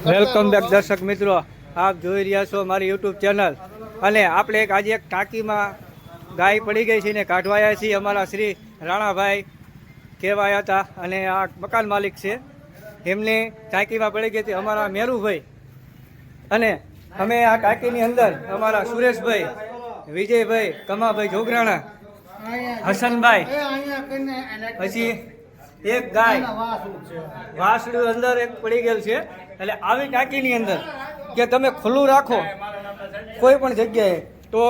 Welcome back દર્શક મિત્રો. આપ જોઈ રહ્યા છો મારી યુટ્યુબ ચેનલ અને આપણે એક આજે એક ટાંકીમાં ગાય પડી ગઈ છે ને કાઢવાયા છીએ અમારા શ્રી રાણાભાઈ કહેવાયા હતા. અને આ મકાન માલિક છે. એમની ટાંકીમાં પડી ગઈ હતી અમારા મેરુભાઈ. અને અમે આ ટાંકીની અંદર અમારા સુરેશભાઈ વિજયભાઈ કમાભાઈ જોગરાણા હસનભાઈ પછી એક ગાય. વાસડું અંદર એક પડી ગયેલ છે. એટલે આવી ટાંકીની અંદર કે તમે ખુલ્લું રાખો કોઈ પણ જગ્યાએ તો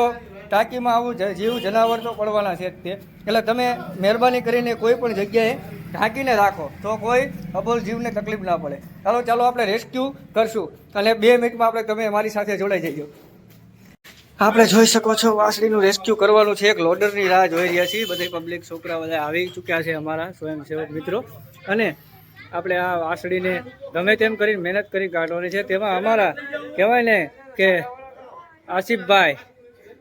ટાંકીમાં આવું જીવ જનાવર તો પડવાના છે તે. એટલે તમે મહેરબાની કરીને કોઈ પણ જગ્યાએ ઢાંકીને રાખો તો કોઈ અબોલ જીવને તકલીફ ના પડે. ચાલો ચાલો આપણે રેસ્ક્યુ કરશું. અને બે મિનિટમાં આપણે તમે મારી સાથે જોડાઈ જજો આપણે જોઈ શકો છો, વાસળીનું રેસ્ક્યુ કરવાનું છે. એક લોડરની રાહ જોઈ રહ્યા છીએ. બધી પબ્લિક છોકરા બધા આવી ચૂક્યા છે અમારા સ્વયંસેવક મિત્રો. અને આપણે આ વાસળીને ગમે તેમ કરીને મહેનત કરી કાઢવાની છે. તેમાં અમારા કહેવાય ને કે આસિફભાઈ,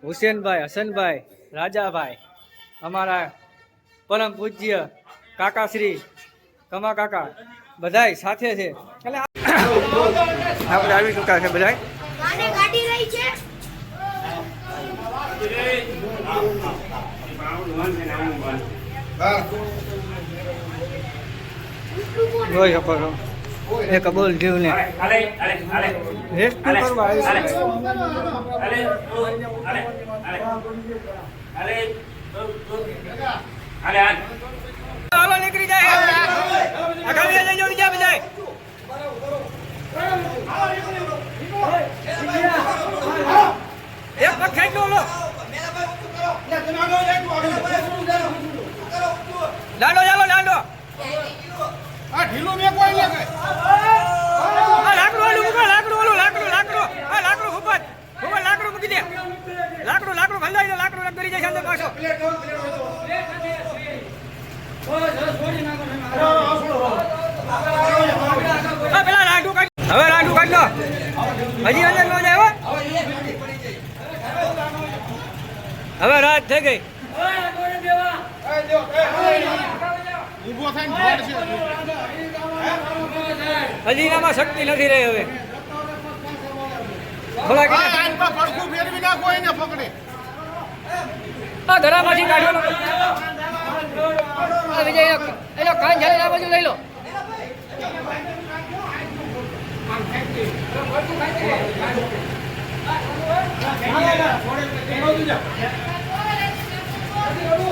હુસેનભાઈ, હસનભાઈ, રાજાભાઈ, અમારા પરમ પૂજ્ય કાકાશ્રી, કમા કાકા, બધાય સાથે છે. એટલે આપણે આવી ચૂક્યા છે બધાય. જોઈ શકો છો. એક અબોલ જીવને રેસ્ક્યુ કરવા આવી નીકળી જાય. અગાડી લઈ જાઓ બીજા બધાય. એક પગ ખેંચો લો. લાંડો ચાલો લાડો. આ લાકડું વાળું મૂકો લાકડું વાળું લાકડું લાકડું. આ લાકડું ખૂબ ઉપર લાકડું મૂકી દે. લાકડું લાકડું ભંડાઈ દે લાકડું રદ કરી જાય અંદર પાછો. હવે લાડુ કાઢ હજી અંદર ન જાય હો. હવે રાત થઈ ગઈ. હજી શક્તિ નથી રહી હવે. ધરામાંથી કાઢો. આ વિજય એનો- કાન ઝાલી આ બાજુ લઈ લો.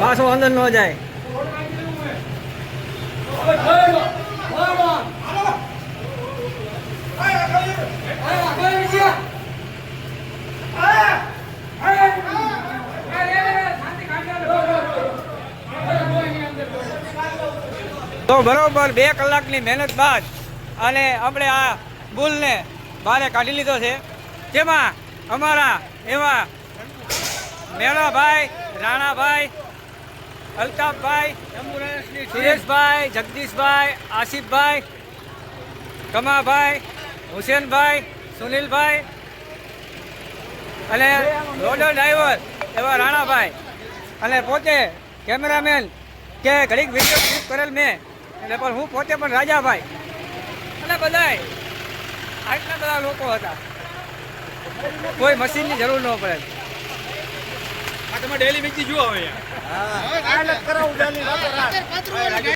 પાછો અંદર ન જાય. તો બરોબર બે કલાકની મહેનત બાદ અને આપણે આ બુલને બહાર કાઢી લીધો છે. જેમાં અમારા એવા મેળાભાઈ, રાણાભાઈ, અલ્તાફભાઈ, સુરેશભાઈ, જગદીશભાઈ, આસિફભાઈ, કમાભાઈ, હુસેનભાઈ, સુનિલભાઈ અને લોડર ડ્રાઈવર એવા રાણાભાઈ. અને પોતે કેમેરામેન કે ઘડીક વીડિયો ક્લિપ કરેલ મેં એટલે પણ હું પોતે પણ રાજાભાઈ. અને બધાય આટલા બધા લોકો હતા. કોઈ મશીનની જરૂર ન પડે. તમે ડેલી વેચી જુઓ હવે પાત્રો